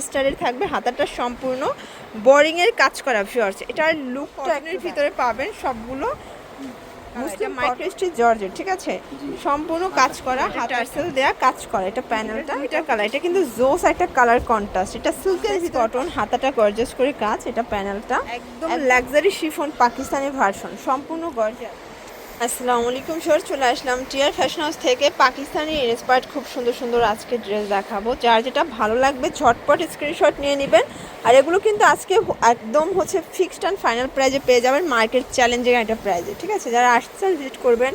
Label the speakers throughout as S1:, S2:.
S1: স্টাইলের থাকবে হাতাটা সম্পূর্ণ বোরিং এর কাজ করা ভিউয়ার্স এটার লুকটা ভিতরে পাবেন সবগুলো মুসলিম মাইক্রোস্টি জর্জেট ঠিক আছে? সম্পূর্ণ কাজ করা হাতারসেল দেয়া কাজ করা এটা প্যানেলটা এটা কালার এটা কিন্তু জোস একটা কালার কন্ট্রাস্ট এটা সিল্কের কটন হাতাটা গর্জাস করে কাজ এটা প্যানেলটা একদম লাক্সারি শিফন পাকিস্তানি ভার্সন সম্পূর্ণ গর্জাস আসসালামু আলাইকুম সর চলে আসলাম টিয়ার ফ্যাশন হাউস থেকে পাকিস্তানি ইন্সপায়ার্ড খুব সুন্দর সুন্দর আজকে ড্রেস দেখাবো। যার যেটা ভালো লাগবে, ঝটপট স্ক্রিনশট নিয়ে নেবেন। আর এগুলো কিন্তু আজকে একদম হচ্ছে ফিক্সড অ্যান্ড ফাইনাল প্রাইজে পেয়ে যাবেন মার্কেট চ্যালেঞ্জিং একটা প্রাইজে ঠিক আছে? যারা আসতে ভিজিট করবেন।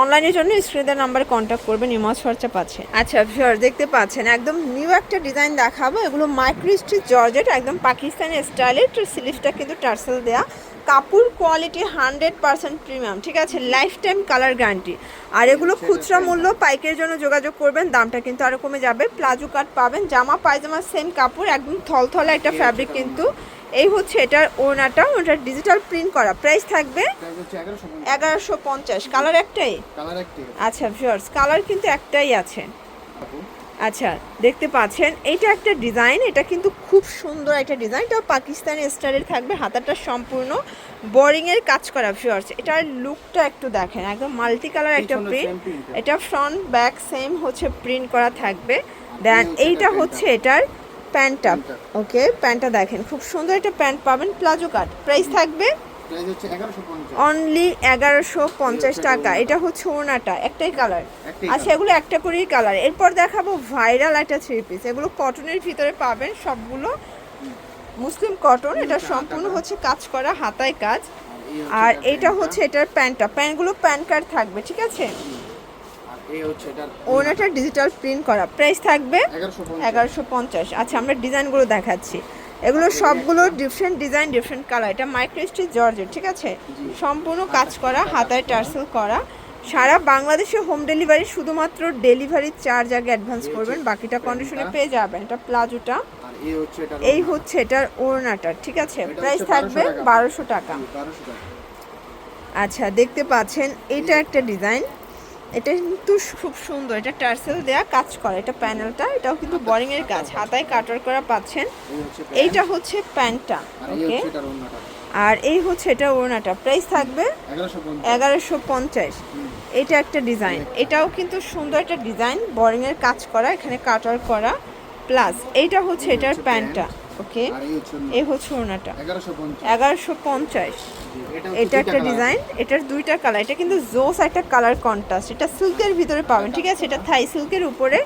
S1: অনলাইনের জন্য স্ক্রিনের নাম্বারে কন্ট্যাক্ট করবেন ইমজ খরচা পাচ্ছে আচ্ছা ভিউয়ার দেখতে পাচ্ছেন একদম নিউ একটা ডিজাইন দেখাবো। এগুলো মাইক্রোস্টি জর্জেট একদম পাকিস্তানি স্টাইলের স্লিভটা কিন্তু টার্সেল দেয়া। কাপড় কোয়ালিটি হান্ড্রেড পার্সেন্ট প্রিমিয়াম ঠিক আছে? লাইফ টাইম কালার গ্যারান্টি আর এগুলো খুচরা মূল্য পাইকের জন্য যোগাযোগ করবেন দামটা কিন্তু আরও কমে যাবে। প্লাজো কাট পাবেন জামা পায়জামা সেম কাপড় একদম থলথলে একটা ফ্যাব্রিক কিন্তু এই হচ্ছে এটার ওনাটা ওটার ডিজিটাল প্রিন্ট করা। প্রাইস থাকবে
S2: এগারোশো
S1: পঞ্চাশ। কালার একটাই? আচ্ছা ভিউয়ার্স কালার কিন্তু একটাই আছে। আচ্ছা দেখতে পাচ্ছেন এটা একটা ডিজাইন এটা কিন্তু খুব সুন্দর একটা ডিজাইন এটা পাকিস্তানি স্টাইলের থাকবে হাতাটা সম্পূর্ণ বোরিং এর কাজ করা ভিউয়ার্স এটার লুকটা একটু দেখেন একদম মাল্টি কালার একটা প্রিন্ট এটা ফ্রন্ট ব্যাক সেম হচ্ছে প্রিন্ট করা থাকবে। দেন এইটা হচ্ছে এটার প্যান্টটা। ওকে প্যান্টটা দেখেন খুব সুন্দর একটা প্যান্ট পাবেন প্লাজো কাট। প্রাইস থাকবে অনলি এগারোশো পঞ্চাশ। টাকা। এটা হচ্ছে ওনাটা একটাই কালার আচ্ছা এগুলো একটা করেই কালার এরপর দেখাবো ভাইরাল একটা থ্রি পিস এগুলো কটনের ভিতরে পাবেন সবগুলো। মুসলিম কটন এটা সম্পূর্ণ হচ্ছে কাজ করা হাতায় কাজ। আর এটা হচ্ছে এটার প্যান্টটা। প্যান্টগুলো প্যান কার্ড থাকবে ঠিক আছে?
S2: এই হচ্ছে
S1: ওনাটা ডিজিটাল প্রিন্ট করা প্রাইস থাকবে
S2: এগারোশো পঞ্চাশ।
S1: আচ্ছা আমরা ডিজাইনগুলো দেখাচ্ছি। এগুলো সবগুলো ডিফারেন্ট ডিজাইন ডিফারেন্ট কালার এটা মাইক্রোস্টিচ জর্জের ঠিক আছে? সম্পূর্ণ কাজ করা হাতায় টার্সেল করা। সারা বাংলাদেশে হোম ডেলিভারি শুধুমাত্র ডেলিভারি চার্জ আগে অ্যাডভান্স করবেন বাকিটা কন্ডিশনে পেয়ে যাবেন। এটা প্লাজোটা
S2: এই হচ্ছে এটার
S1: এই হচ্ছে এটার ওড়নাটা ঠিক আছে? প্রাইস থাকবে
S2: 1200 টাকা।
S1: বারোশো টাকা।
S2: বারোশো টাকা।
S1: আচ্ছা দেখতে পাচ্ছেন এটা একটা ডিজাইন এটা কিন্তু খুব সুন্দর। এটা টার্সেল দেয়া কাজ করা। এটা প্যানেলটা এটাও কিন্তু বোরিং এর কাজ। হাতায় কাটার করা পাচ্ছেন। এইটা হচ্ছে প্যান্টটা ওকে আর এই হচ্ছে এটা ওড়নাটা। প্রাইস থাকবে
S2: এগারোশো পঞ্চাশ।
S1: এটা একটা ডিজাইন। এটাও কিন্তু সুন্দর একটা ডিজাইন। বোরিং এর কাজ করা এখানে কাটার করা। প্লাস এইটা হচ্ছে এটার প্যান্টটা। ওকে?
S2: এই হচ্ছে
S1: ওড়নাটা।
S2: এগারোশো পঞ্চাশ। এটা
S1: একটা ডিজাইন এটার দুইটা কালার এটা কিন্তু জোস একটা কালার কন্ট্রাস্ট এটা সিল্কের ভিতরে পাবেন ঠিক আছে? এটা থাই সিল্কের উপরে।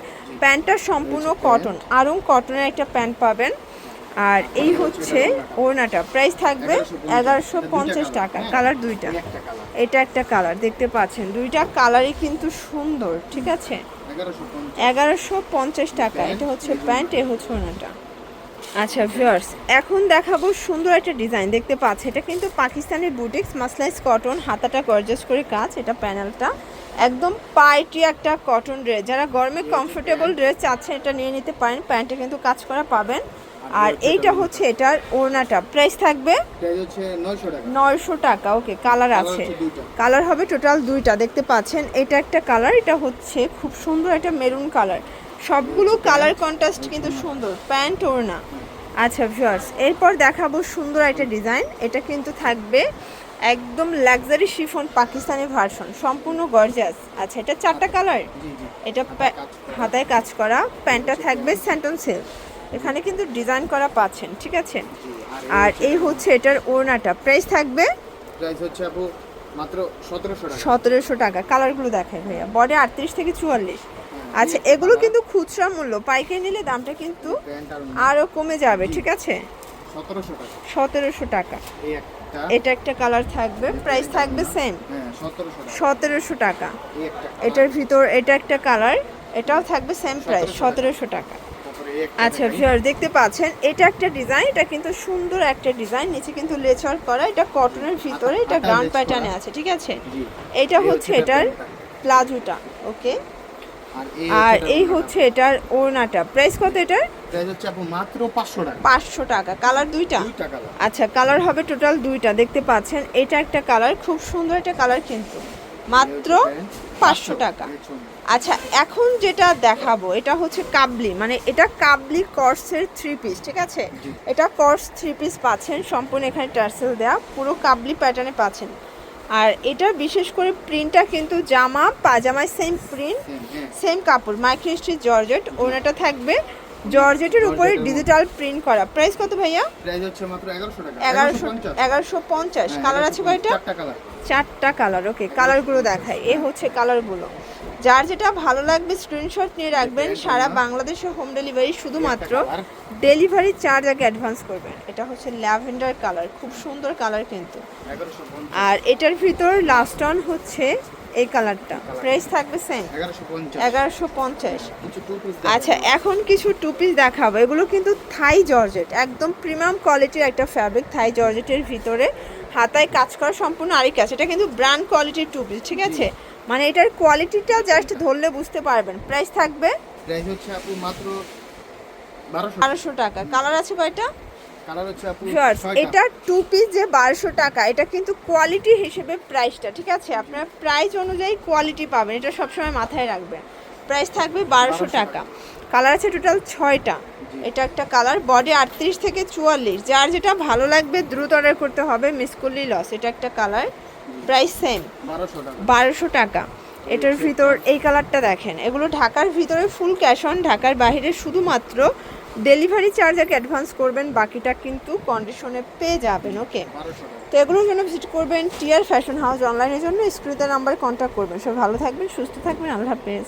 S1: প্যান্টটা সম্পূর্ণ কটন আরং কটনের একটা প্যান্ট পাবেন। আর এই হচ্ছে ওড়নাটা। প্রাইস থাকবে এগারোশো পঞ্চাশ। টাকা। কালার দুইটা। এটা একটা কালার দেখতে পাচ্ছেন। দুইটা কালারই কিন্তু সুন্দর ঠিক আছে?
S2: এগারোশো পঞ্চাশ।
S1: এগারোশো পঞ্চাশ টাকা। এটা হচ্ছে প্যান্ট এ হচ্ছে ওনাটা আচ্ছা ভিউয়ার্স এখন দেখাবো সুন্দর একটা ডিজাইন দেখতে পাচ্ছি এটা কিন্তু পাকিস্তানের বুটিক্স মাসলাইজ কটন হাতাটা গর্জাস করে কাজ এটা প্যানেলটা একদম পাইটি একটা কটন ড্রেস যারা গরমে কমফোর্টেবল ড্রেস চাচ্ছেন এটা নিয়ে নিতে পারেন প্যান্টে কিন্তু কাজ করা পাবেন। আর এইটা হচ্ছে এটার ওড়নাটা। প্রাইস থাকবে
S2: প্রাইস হচ্ছে নয়শো টাকা।
S1: ওকে কালার আছে। কালার হবে টোটাল দুইটা দেখতে পাচ্ছেন এটা একটা কালার এটা হচ্ছে খুব সুন্দর একটা মেরুন কালার সবগুলো কালার কন্ট্রাস্ট কিন্তু সুন্দর প্যান্ট ওড়না আচ্ছা ভিউয়ার্স এরপর দেখাবো সুন্দর একটা ডিজাইন এটা কিন্তু থাকবে একদম লাক্সারি শিফন পাকিস্তানি ভার্সন সম্পূর্ণ গর্জাস আচ্ছা এটা চারটা কালার এটা হাতায় কাজ করা। প্যান্টটা থাকবে স্যান্টন সিল্ক এখানে কিন্তু ডিজাইন করা পাচ্ছেন ঠিক আছে? আর এই হচ্ছে এটার ওড়নাটা। প্রাইস থাকবে?
S2: প্রাইস হচ্ছে আপু মাত্র সতেরোশো টাকা।
S1: সতেরোশো টাকা। কালারগুলো দেখায় ভাইয়া। বডি আটত্রিশ থেকে চুয়াল্লিশ। আচ্ছা এগুলো কিন্তু খুচরা মূল্য। পাইকারি নিলে দামটা কিন্তু আরও কমে যাবে ঠিক আছে?
S2: সতেরোশো টাকা।
S1: এটা একটা কালার থাকবে প্রাইস থাকবে সেম
S2: হ্যাঁ সতেরোশো টাকা।
S1: এটার ভিতর এটা একটা কালার এটাও থাকবে সেম প্রাইস সতেরোশো টাকা। আচ্ছা ভিউয়ার দেখতে পাচ্ছেন এটা একটা ডিজাইন এটা কিন্তু সুন্দর একটা ডিজাইন নিচে কিন্তু লেচার করা এটা কটনের ভিতরে এটা গ্রাউন্ড প্যাটার্নে আছে ঠিক আছে? এটা হচ্ছে এটার। প্লাজোটা ওকে
S2: আর এই হচ্ছে
S1: এটার ওড়নাটা। প্রাইস কত এটার?
S2: প্রাইস হচ্ছে আপু মাত্র পাঁচশো টাকা।
S1: পাঁচশো টাকা। কালার দুইটা। আচ্ছা কালার হবে টোটাল দুইটা। দেখতে পাচ্ছেন এটা একটা কালার খুব সুন্দর একটা কালার কিন্তু। মাত্র। পাঁচশো টাকা। আচ্ছা এখন যেটা দেখাবো এটা হচ্ছে কাবলি। মানে এটা কাবলি কর্সের থ্রি পিস ঠিক আছে? এটা কর্স থ্রি পিস পাচ্ছেন সম্পূর্ণ এখানে টার্সেল দেওয়া পুরো কাবলি প্যাটার্নে পাচ্ছেন। আর এটা বিশেষ করে প্রিন্টটা কিন্তু জামা পাজামায় সেম প্রিন্ট সেম কাপড় মাইক্রোস্টি জর্জেট ওনাটা থাকবে জর্জেটের উপরে ডিজিটাল প্রিন্ট করা। প্রাইস কত ভাইয়া?
S2: প্রাইস হচ্ছে মাত্র এগারোশো টাকা।
S1: এগারোশো
S2: 1150
S1: পঞ্চাশ।
S2: হ্যাঁ,
S1: কালার আছে
S2: 1150
S1: কয়টা?
S2: চারটা কালার
S1: চারটা কালার ওকে কালারগুলো দেখাই। এ হচ্ছে কালারগুলো যার যেটা ভালো লাগবে স্ক্রিনশট নিয়ে রাখবেন সারা বাংলাদেশে হোম ডেলিভারি শুধুমাত্র ডেলিভারি চার্জ আগে অ্যাডভান্স করবেন। এটা হচ্ছে ল্যাভেন্ডার কালার খুব সুন্দর কালার কিন্তু। আর এটার ভিতর লাস্ট অন হচ্ছে এই কালারটা প্রাইস থাকবে সেম
S2: এগারোশো পঞ্চাশ।
S1: আচ্ছা এখন কিছু টু পিস দেখাবো। এগুলো কিন্তু থাই জর্জেট একদম প্রিমিয়াম কোয়ালিটির একটা ফ্যাব্রিক থাই জর্জেটের ভিতরে। হাতায় কাজ করা সম্পূর্ণ আরই কাজ এটা কিন্তু ব্র্যান্ড কোয়ালিটির টু পিস ঠিক আছে? মানে এটার কোয়ালিটিটা জাস্ট ধরলে বুঝতে পারবেন। প্রাইস থাকবে
S2: প্রাইস হচ্ছে আপু মাত্র বারোশো।
S1: বারোশো টাকা। কালার আছে কয়টা এটা? টু পিস যে বারোশো টাকা এটা কিন্তু কোয়ালিটি হিসেবে প্রাইসটা ঠিক আছে? আপনারা প্রাইস অনুযায়ী কোয়ালিটি পাবেন। এটা সবসময় মাথায় রাখবেন। প্রাইস থাকবে বারোশো
S2: 1200
S1: টাকা। কালার আছে টোটাল ছয়টা। এটা একটা কালার বডি আটত্রিশ থেকে চুয়াল্লিশ। যার যেটা ভালো লাগবে দ্রুত অর্ডার করতে হবে মিস করলি লস এটা একটা কালার প্রাইস সেম
S2: বারোশো টাকা।
S1: এটার ভিতর এই কালারটা দেখেন। এগুলো ঢাকার ভিতরে ফুল ক্যাশ অন ঢাকার বাইরে শুধুমাত্র ডেলিভারি চার্জ আগে অ্যাডভান্স করবেন বাকিটা কিন্তু কন্ডিশনে পেয়ে যাবেন ওকে তো এগুলোর জন্য ভিজিট করবেন টিয়ার ফ্যাশন হাউস অনলাইনের জন্য স্ক্রিনের নাম্বারে কন্ট্যাক্ট করবেন। সব ভালো থাকবেন সুস্থ থাকবেন আল্লাহ হাফেজ।